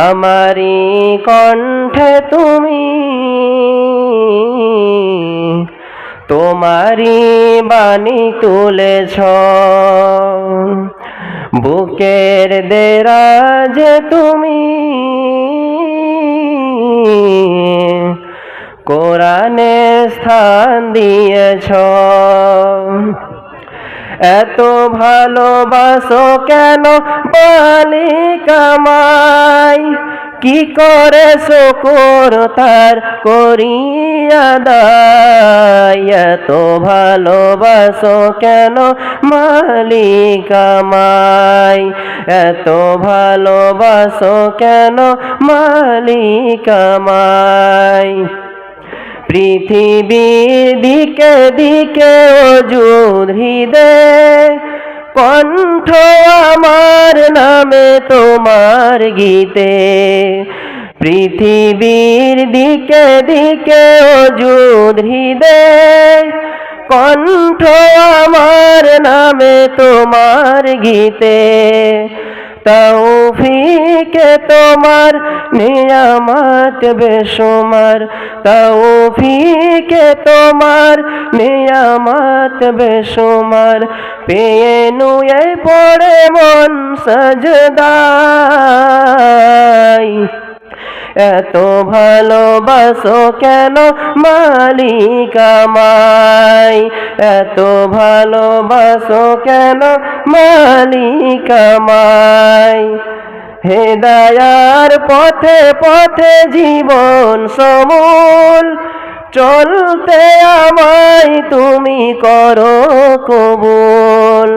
আমারি কণ্ঠে তুমি তোমারি বাণী তুলেছ। বুকের দেরাজ তুমি কোরআনে স্থান দিয়েছ। এত ভালোবাসো কেন বালিকামাই কি করে শকর তার করিয়া দায় এত ভালোবাসো কেন মালিকামাই এত ভালোবাসো কেন মালিকামাই পৃথিবীর দিকে দিকে অজুর হৃদয়, কণ্ঠ আমার নামে তোমার গীতে। পৃথিবীর দিকে দিকে অজুর হৃদয়, কণ্ঠ আমার নামে তোমার গীতে। তৌফিকে তোমার, নিয়ামত বেসুমার তৌফিকে তোমার, নিয়ামত বেসুমার পেয়ে নুয়ে পড়ে মন সজদাই। এত ভালোবাসো কেন মালিকামাই এত ভালোবাসো কেন মালিকামাই হেদায়ার পথে পথে জীবন সমূল, চলতে আমায় তুমি করো কবুল।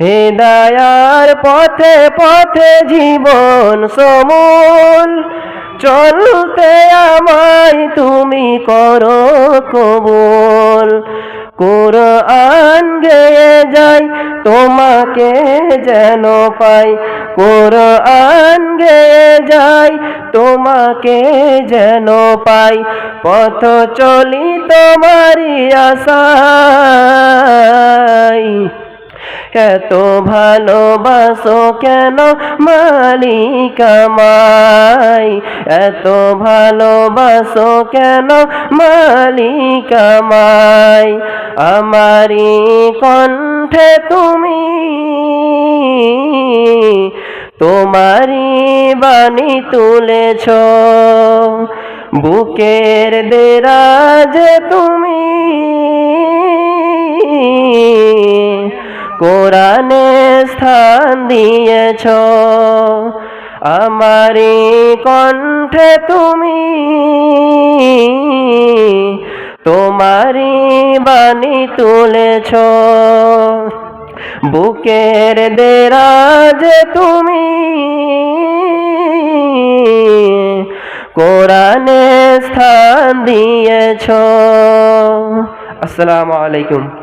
হেদায়ার পথে পথে জীবন সমূল, চলতে আমায় তুমি করো কবুল। কোরআন গেয়ে যাই, তোমাকে যেন পাই। কোরআন গেয়ে যাই, তোমাকে যেন পাই। পথ চলি তোমারি আশায় এত ভালোবাসো কেন মালিকামাই এত ভালোবাসো কেন মালিকামাই আমারি কণ্ঠে তুমি, তোমারি বাণী তুলেছ। বুকের দেরাজ তুমি কোরআনে স্থান দিয়েছ। আমারি কণ্ঠে তুমি, তোমারি বাণী তুলেছ। বুকের দেরাজ তুমি, কোরআনে স্থান দিয়েছ। আসসালামু আলাইকুম।